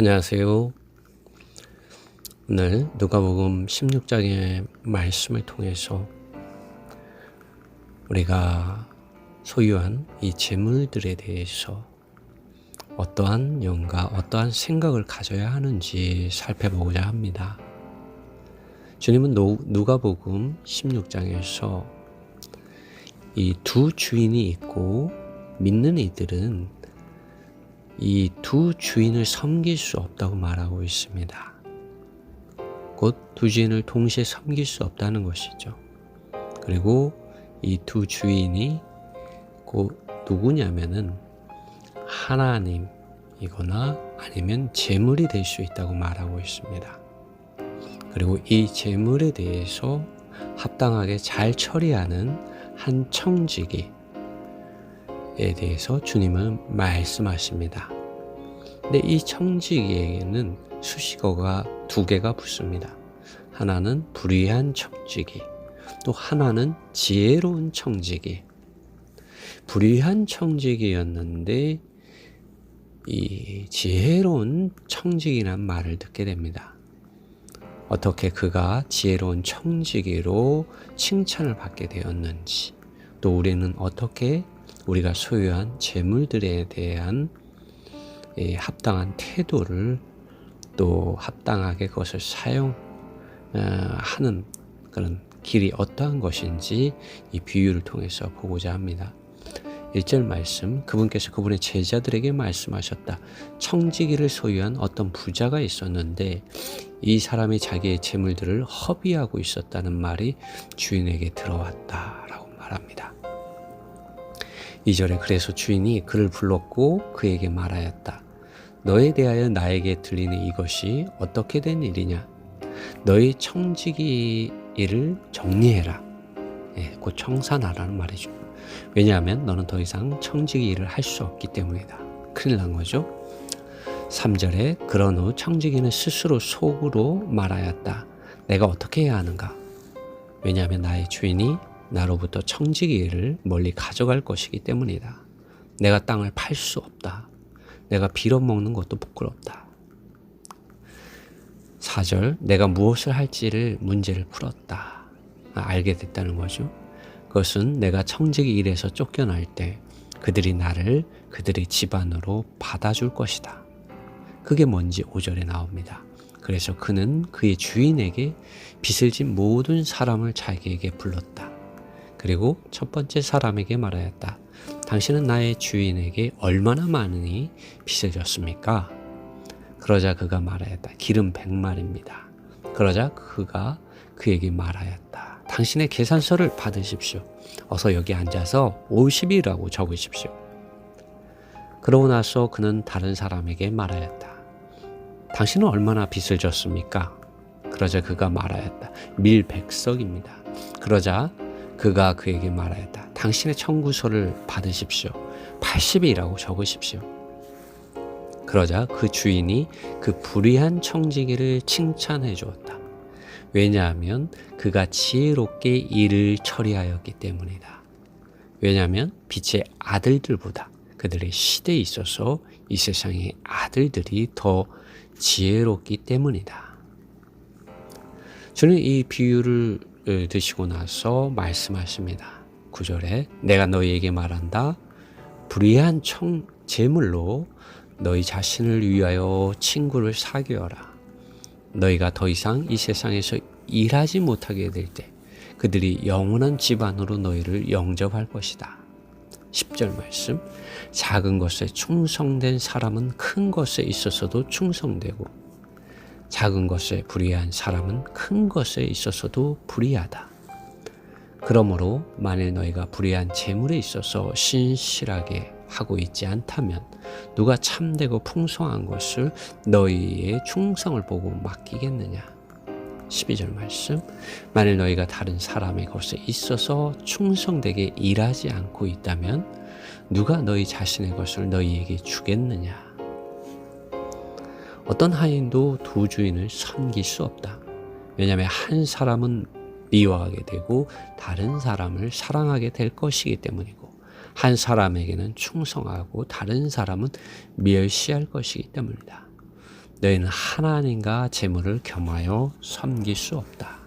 안녕하세요. 오늘 누가복음 16장의 말씀을 통해서 우리가 소유한 이 재물들에 대해서 어떠한 영과 어떠한 생각을 가져야 하는지 살펴보고자 합니다. 주님은 누가복음 16장에서 이 두 주인이 있고 믿는 이들은 이 두 주인을 섬길 수 없다고 말하고 있습니다. 곧 두 주인을 동시에 섬길 수 없다는 것이죠. 그리고 이 두 주인이 곧 누구냐면은 하나님이거나 아니면 재물이 될 수 있다고 말하고 있습니다. 그리고 이 재물에 대해서 합당하게 잘 처리하는 한 청지기에 대해서 주님은 말씀하십니다. 근데 이 청지기에게는 수식어가 두 개가 붙습니다. 하나는 불의한 청지기, 또 하나는 지혜로운 청지기. 불의한 청지기였는데 이 지혜로운 청지기란 말을 듣게 됩니다. 어떻게 그가 지혜로운 청지기로 칭찬을 받게 되었는지, 또 우리는 어떻게 우리가 소유한 재물들에 대한 합당한 태도를 또 합당하게 그것을 사용하는 그런 길이 어떠한 것인지 이 비유를 통해서 보고자 합니다. 1절 말씀 그분께서 그분의 제자들에게 말씀하셨다. 청지기를 소유한 어떤 부자가 있었는데 이 사람이 자기의 재물들을 허비하고 있었다는 말이 주인에게 들어왔다라고 말합니다. 2절에 그래서 주인이 그를 불렀고 그에게 말하였다. 너에 대하여 나에게 들리는 이것이 어떻게 된 일이냐? 너희 청지기 일을 정리해라. 예, 곧 청산하라는 말이죠. 왜냐하면 너는 더 이상 청지기 일을 할 수 없기 때문이다. 큰일 난 거죠. 3절에 그런 후 청지기는 스스로 속으로 말하였다. 내가 어떻게 해야 하는가? 왜냐하면 나의 주인이 나로부터 청지기를 멀리 가져갈 것이기 때문이다. 내가 땅을 팔 수 없다. 내가 빌어먹는 것도 부끄럽다. 4절 내가 무엇을 할지를 문제를 풀었다. 아, 알게 됐다는 거죠. 그것은 내가 청지기 일에서 쫓겨날 때 그들이 나를 그들의 집안으로 받아줄 것이다. 그게 뭔지 5절에 나옵니다. 그래서 그는 그의 주인에게 빚을 진 모든 사람을 자기에게 불렀다. 그리고 첫 번째 사람에게 말하였다. 당신은 나의 주인에게 얼마나 많으니 빚을 졌습니까? 그러자 그가 말하였다. 기름 백말입니다. 그러자 그가 그에게 말하였다. 당신의 계산서를 받으십시오. 어서 여기 앉아서 50이라고 적으십시오. 그러고 나서 그는 다른 사람에게 말하였다. 당신은 얼마나 빚을 졌습니까? 그러자 그가 말하였다. 밀백석입니다. 그러자 그가 그에게 말하였다. 당신의 청구서를 받으십시오. 80이라고 적으십시오. 그러자 그 주인이 그 불의한 청지기를 칭찬해 주었다. 왜냐하면 그가 지혜롭게 일을 처리하였기 때문이다. 왜냐하면 빛의 아들들보다 그들의 시대에 있어서 이 세상의 아들들이 더 지혜롭기 때문이다. 저는 이 비유를 드시고 나서 말씀하십니다. 9절에 내가 너희에게 말한다. 불의한 청 재물로 너희 자신을 위하여 친구를 사귀어라. 너희가 더 이상 이 세상에서 일하지 못하게 될 때 그들이 영원한 집안으로 너희를 영접할 것이다. 10절 말씀. 작은 것에 충성된 사람은 큰 것에 있어서도 충성되고 작은 것에 불의한 사람은 큰 것에 있어서도 불의하다. 그러므로 만일 너희가 불의한 재물에 있어서 신실하게 하고 있지 않다면 누가 참되고 풍성한 것을 너희의 충성을 보고 맡기겠느냐? 12절 말씀. 만일 너희가 다른 사람의 것에 있어서 충성되게 일하지 않고 있다면 누가 너희 자신의 것을 너희에게 주겠느냐? 어떤 하인도 두 주인을 섬길 수 없다. 왜냐하면 한 사람은 미워하게 되고 다른 사람을 사랑하게 될 것이기 때문이고 한 사람에게는 충성하고 다른 사람은 멸시할 것이기 때문이다. 너희는 하나님과 재물을 겸하여 섬길 수 없다.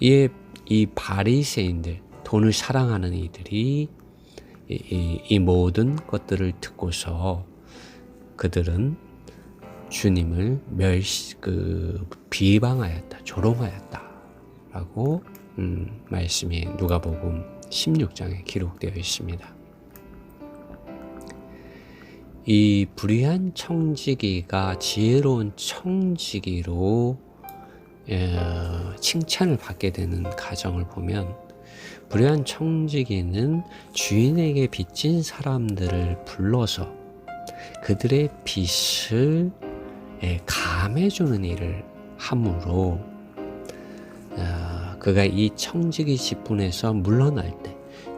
이에 이 바리새인들 돈을 사랑하는 이들이 이, 이, 이 모든 것들을 듣고서 그들은 주님을 멸시 그 비방하였다 조롱하였다 라고 음, 말씀이 누가복음 16장에 기록되어 있습니다. 이 불의한 청지기가 지혜로운 청지기로 에, 칭찬을 받게 되는 가정을 보면 불의한 청지기는 주인에게 빚진 사람들을 불러서 그들의 빚을 에, 감해주는 일을 함으로 어, 그가 이 청지기 직분에서 물러날 때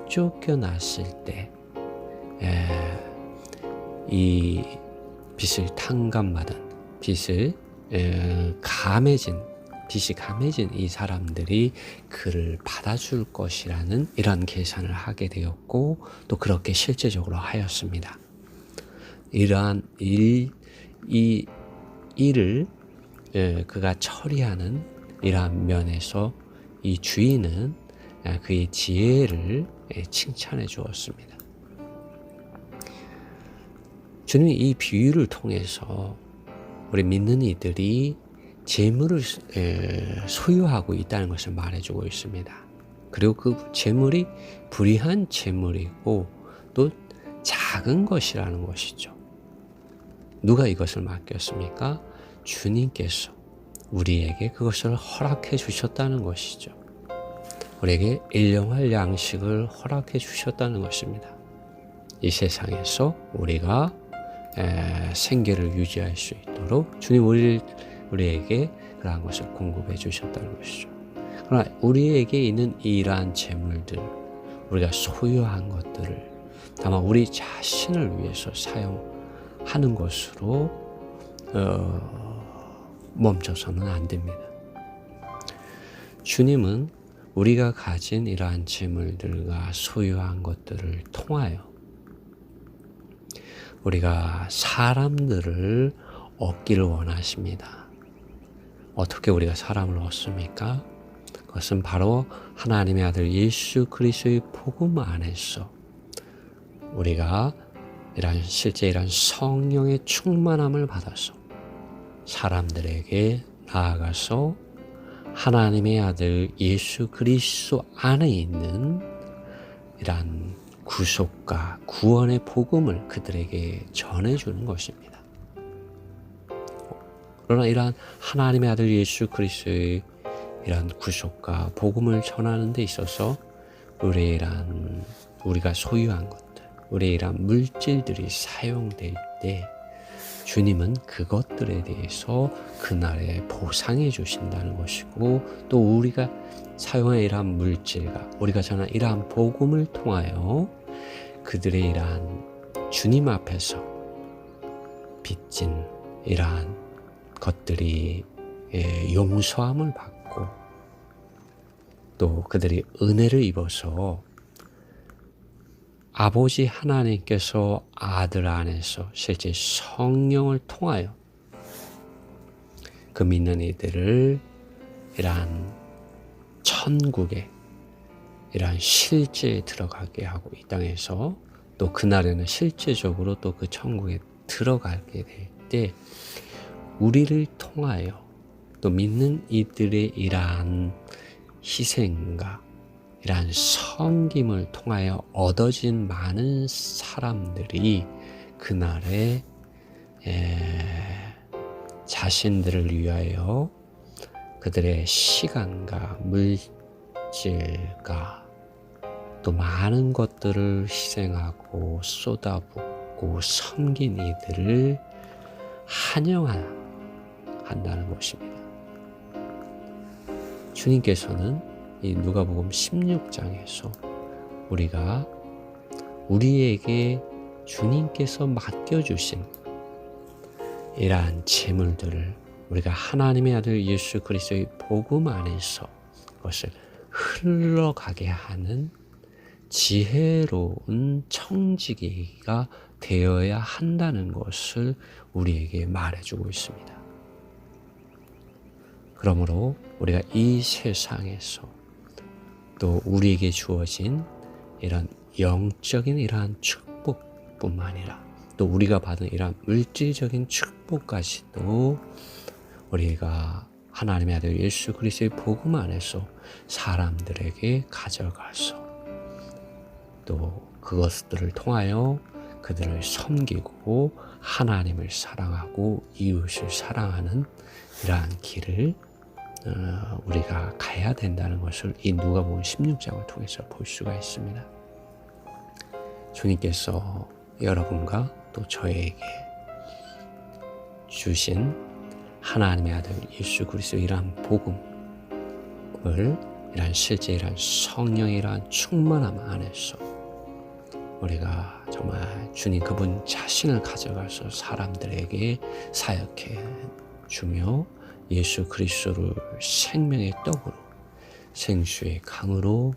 쫓겨났을 때 에, 이 빚을 탕감받은 빚을 에, 감해진 빚이 감해진 이 사람들이 그를 받아줄 것이라는 이런 계산을 하게 되었고 또 그렇게 실제적으로 하였습니다. 이러한 일, 이 일을 에, 그가 처리하는 이러한 면에서 이 주인은 에, 그의 지혜를 에, 칭찬해 주었습니다. 주님이 이 비유를 통해서 우리 믿는 이들이 재물을 소유하고 있다는 것을 말해주고 있습니다. 그리고 그 재물이 불의한 재물이고 또 작은 것이라는 것이죠. 누가 이것을 맡겼습니까? 주님께서 우리에게 그것을 허락해 주셨다는 것이죠. 우리에게 일용할 양식을 허락해 주셨다는 것입니다. 이 세상에서 우리가 생계를 유지할 수 있도록 주님 우리를 우리에게 그러한 것을 공급해 주셨다는 것이죠. 그러나 우리에게 있는 이러한 재물들, 우리가 소유한 것들을 다만 우리 자신을 위해서 사용하는 것으로 어, 멈춰서는 안 됩니다. 주님은 우리가 가진 이러한 재물들과 소유한 것들을 통하여 우리가 사람들을 얻기를 원하십니다. 어떻게 우리가 사람을 얻습니까? 그것은 바로 하나님의 아들 예수 그리스도의 복음 안에서 우리가 이런 실제 이런 성령의 충만함을 받아서 사람들에게 나아가서 하나님의 아들 예수 그리스도 안에 있는 이러한 구속과 구원의 복음을 그들에게 전해주는 것입니다. 그러나 이러한 하나님의 아들 예수 그리스도의 이러한 구속과 복음을 전하는 데 있어서 우리의 이러한 우리가 소유한 것들, 우리의 이러한 물질들이 사용될 때 주님은 그것들에 대해서 그날에 보상해 주신다는 것이고 또 우리가 사용한 이러한 물질과 우리가 전한 이러한 복음을 통하여 그들의 이러한 주님 앞에서 빚진 이러한 것들이 예, 용서함을 받고 또 그들이 은혜를 입어서 아버지 하나님께서 아들 안에서 실제 성령을 통하여 그 믿는 이들을 이러한 천국에 이러한 실제에 들어가게 하고 이 땅에서 또 그날에는 실제적으로 또 그 천국에 들어가게 될 때 우리를 통하여 또 믿는 이들의 이러한 희생과 이러한 섬김을 통하여 얻어진 많은 사람들이 그날에 자신들을 위하여 그들의 시간과 물질과 또 많은 것들을 희생하고 쏟아붓고 섬긴 이들을 환영 한다는 것입니다. 주님께서는 이 누가복음 16장에서 우리가 우리에게 주님께서 맡겨주신 이러한 재물들을 우리가 하나님의 아들 예수 그리스도의 복음 안에서 그것을 흘러가게 하는 지혜로운 청지기가 되어야 한다는 것을 우리에게 말해주고 있습니다. 그러므로 우리가 이 세상에서 또 우리에게 주어진 이런 영적인 이러한 축복뿐만 아니라 또 우리가 받은 이러한 물질적인 축복까지도 우리가 하나님의 아들 예수 그리스도의 복음 안에서 사람들에게 가져가서 또 그것들을 통하여 그들을 섬기고 하나님을 사랑하고 이웃을 사랑하는 이러한 길을 어, 우리가 가야 된다는 것을 이 누가복음 16장을 통해서 볼 수가 있습니다. 주님께서 여러분과 또 저에게 주신 하나님의 아들 예수 그리스도 이러한 복음을 이러한 실제 성령의 이러한 충만함 안에서 우리가 정말 주님 그분 자신을 가져가서 사람들에게 사역해 주며 예수 그리스도를 생명의 떡으로 생수의 강으로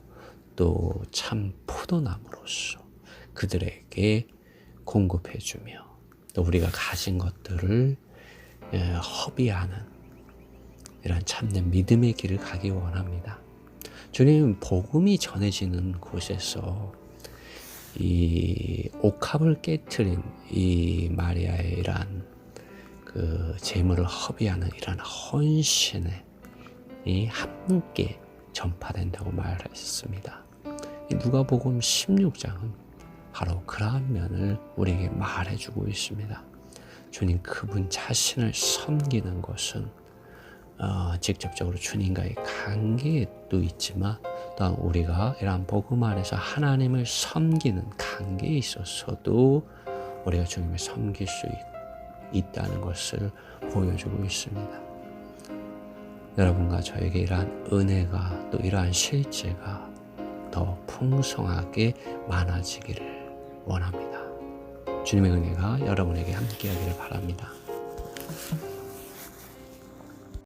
또 참 포도나무로서 그들에게 공급해 주며 또 우리가 가진 것들을 예, 허비하는 이런 참된 믿음의 길을 가기 원합니다. 주님 복음이 전해지는 곳에서 이 옥합을 깨뜨린 이 마리아의 이러한 그 재물을 허비하는 이런 헌신에 이 함께 전파된다고 말했습니다. 이 누가복음 16장은 바로 그러한 면을 우리에게 말해주고 있습니다. 주님 그분 자신을 섬기는 것은 어, 직접적으로 주님과의 관계도 있지만 또한 우리가 이러한 복음 안에서 하나님을 섬기는 관계에 있어서도 우리가 주님을 섬길 수 있, 다는 것을 보여주고 있습니다. 여러분과 저에게 이러한 은혜가 또 이러한 실제가 더 풍성하게 많아지기를 원합니다. 주님의 은혜가 여러분에게 함께하기를 바랍니다.